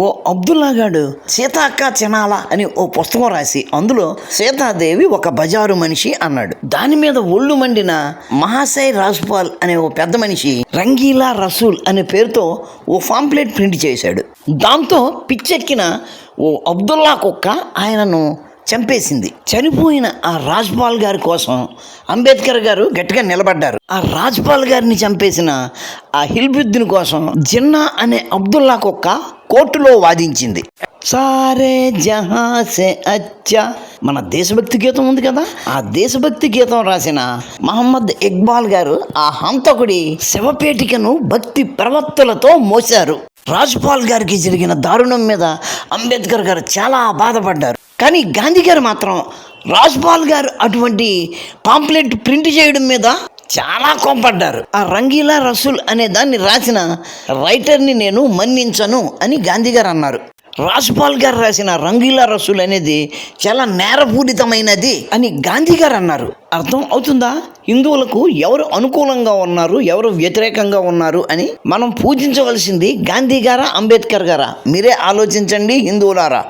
ఓ అబ్దుల్లా గాడు సీతాక్క చినాల అని ఓ పుస్తకం రాసి అందులో సీతాదేవి ఒక బజారు మనిషి అన్నాడు. దాని మీద ఒళ్ళు మండిన మహాశయ్ రాజ్పాల్ అనే ఓ పెద్ద మనిషి రంగీలా రసూల్ అనే పేరుతో ఓ పాంప్లెట్ ప్రింట్ చేశాడు. దాంతో పిచ్చెక్కిన ఓ అబ్దుల్లా కుక్క ఆయనను చంపేసింది. చనిపోయిన ఆ రాజ్పాల్ గారి కోసం అంబేద్కర్ గారు గట్టిగా నిలబడ్డారు. ఆ రాజ్పాల్ గారిని చంపేసిన ఆ హిల్బుద్దిన్ కోసం జిన్నా అనే అబ్దుల్లా కుక్క కోర్టులో వాదించింది. సారే జహాసే అచ్చా. మన దేశభక్తి గీతం ఉంది కదా. ఆ దేశభక్తి గీతం రాసిన మహమ్మద్ ఇక్బాల్ గారు ఆ హంతకుడి శవపేటికను భక్తి ప్రవక్తలతో మోశారు. రాజ్పాల్ గారికి జరిగిన దారుణం మీద అంబేద్కర్ గారు చాలా బాధపడ్డారు. కానీ గాంధీ గారు మాత్రం రాజ్పాల్ గారు అటువంటి పాంప్లెట్ ప్రింట్ చేయడం మీద చాలా కోపడ్డారు. ఆ రంగీలా రసూల్ అనే దాన్ని రాసిన రైటర్ని నేను మన్నించను అని గాంధీ గారు అన్నారు. రాజ్పాల్ గారు రాసిన రంగీలా రసూల్ అనేది చాలా నేరపూరితమైనది అని గాంధీ గారు అన్నారు. అర్థం అవుతుందా? హిందువులకు ఎవరు అనుకూలంగా ఉన్నారు ఎవరు వ్యతిరేకంగా ఉన్నారు అని మనం పూజించవలసింది గాంధీ గారా అంబేద్కర్ గారా? మీరే ఆలోచించండి హిందువులారా.